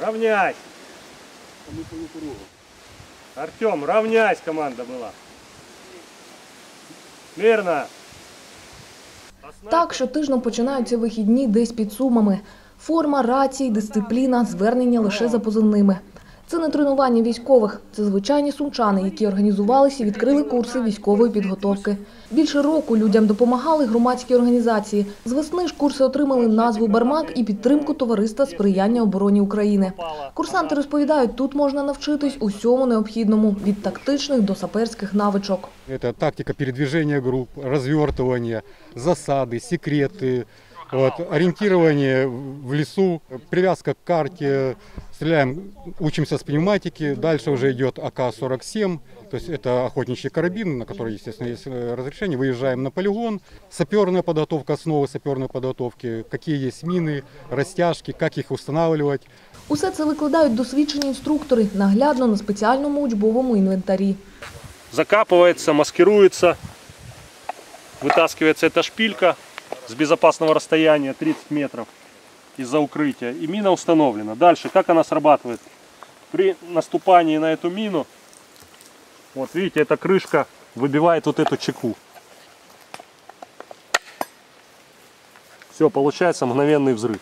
Равняйся. Артем, равняйся, команда была. Мирно. Так щотижно починаються вихідні десь під сумами. Форма, рації, дисципліна, звернення лише за позивними. Це не тренування військових, це звичайні сумчани, які організувалися і відкрили курси військової підготовки. Більше року людям допомагали громадські організації. З весни ж курси отримали назву Бармак і підтримку товариства сприяння обороні України. Курсанти розповідають, тут можна навчитись усьому необхідному від тактичних до саперських навичок. Это тактика передвижения групп, развертывание, засады, секреты, вот, ориентирование в лесу, привязка к карте, стреляем, учимся с пневматики, дальше уже идет АК-47, то есть это охотничий карабин, на который, естественно, есть э, разрешение, выезжаем на полигон, саперная подготовка, основы саперной подготовки, какие есть мины, растяжки, как их устанавливать, Усе це викладають досвідчені інструктори наглядно на спеціальному учбовому інвентарі. Закапывается, маскируется. Вытаскивается эта шпилька С безопасного расстояния 30 метров из-за укрытия. И мина установлена. Дальше, как она срабатывает? При наступании на эту мину, вот видите, эта крышка выбивает вот эту чеку. Все, получается мгновенный взрыв.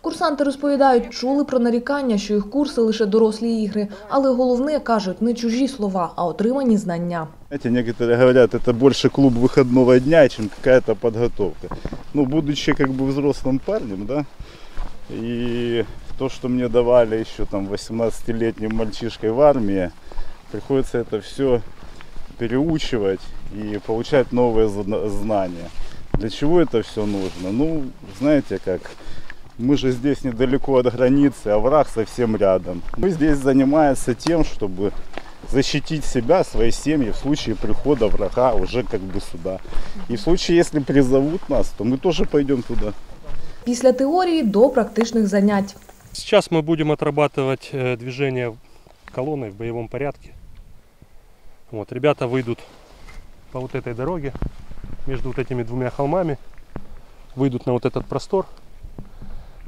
Курсанти розповідають, чули про нарікання, що їх курси лише дорослі ігри, але головне кажуть не чужі слова, а отримані знання. Знаете, некоторые говорят, это больше клуб выходного дня, чем какая-то подготовка. Ну, будучи как бы взрослым парнем, да, и то, что мне давали еще там 18-летним мальчишкой в армии, приходится это все переучивать и получать новые зна- знания. Для чего это все нужно? Ну, знаете как, мы же здесь недалеко от границы, а враг совсем рядом. Мы здесь занимаемся тем, чтобы защитить себя, свои семьи в случае прихода врага уже как бы сюда. И в случае, если призовут нас, то мы тоже пойдем туда. Після теорії до практичних занять. Сейчас мы будем отрабатывать э, движение колонной в боевом порядке. Вот, ребята выйдут по вот этой дороге между вот этими двумя холмами, выйдут на вот этот простор.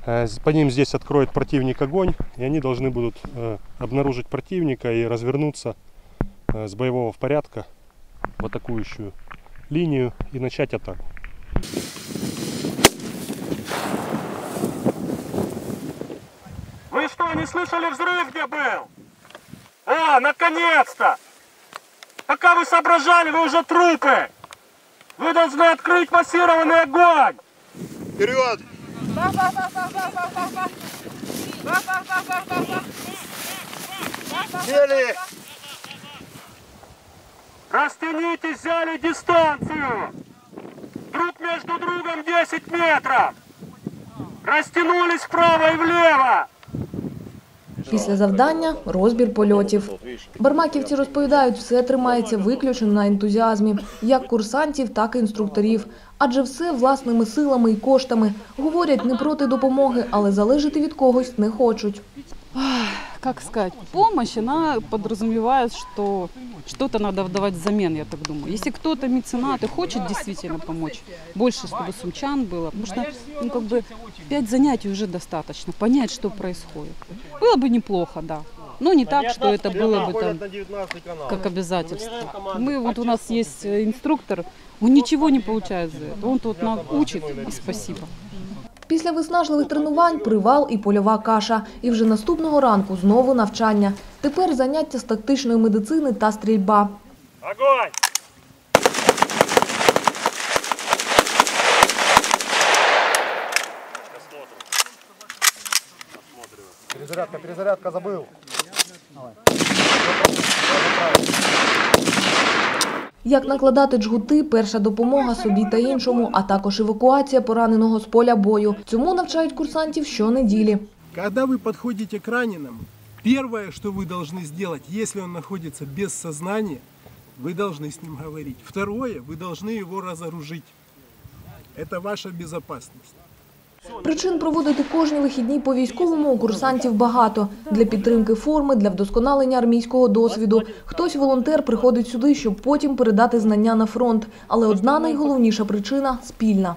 Э, По ним здесь откроет противник огонь, и они должны будут э, обнаружить противника и развернуться э, с боевого в порядка в атакующую линию и начать атаку. Вы что, не слышали взрыв, где был? А, наконец-то! Пока вы соображали, вы уже трупы! Вы должны открыть массированный огонь! Вперед! Сели! Растянитесь, взяли дистанцию! Друг между другом 10 метров! Растянулись вправо и влево! Після завдання розбір польотів. Бармаківці розповідають, все тримається виключно на ентузіазмі як курсантів, так і інструкторів. Адже все власними силами і коштами. Говорять, не проти допомоги, але залежати від когось не хочуть. Как сказать, помощь, она подразумевает, что что-то надо давать взамен, я так думаю. Если кто-то меценат и хочет действительно помочь, больше, чтобы сумчан было, потому что, ну, как бы, пять занятий уже достаточно, понять, что происходит. Было бы неплохо, да. Но не так, что это было бы там как обязательство. Мы, вот у нас есть э, инструктор, он ничего не получает за это. Он тут нам учит, и спасибо. Після виснажливих тренувань привал і польова каша. І вже наступного ранку знову навчання. Тепер заняття з тактичної медицини та стрільба. Огонь! Перезарядка, перезарядка, забыл. Як накладати джгути, перша допомога собі та іншому, а також евакуація пораненого з поля бою. Цьому навчають курсантів щонеділі. Когда вы подходите к раненому, первое, что вы должны сделать, если он находится без сознания, вы должны с ним говорить. Второе, вы должны его разоружить. Это ваша безопасность. Причин проводити кожні вихідні по військовому у курсантів багато. Для підтримки форми, для вдосконалення армійського досвіду. Хтось волонтер приходить сюди, щоб потім передати знання на фронт. Але одна найголовніша причина – спільна.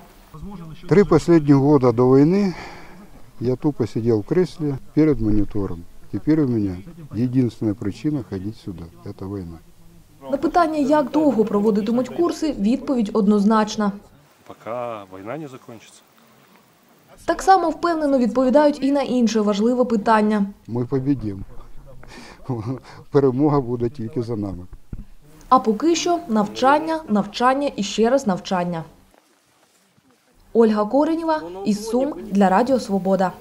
Три последних года до войны Я тупо сидел в кресле перед монитором. Теперь у меня единственная причина ходить сюда. Это война. На питання, як довго проводитимуть курси, відповідь однозначна. Пока война не закончится. Так само впевнено відповідають і на інше важливе питання. Ми побідім. Перемога буде тільки за нами. А поки що навчання, навчання і ще раз навчання. Ольга Коренєва із Сум для Радіо Свобода.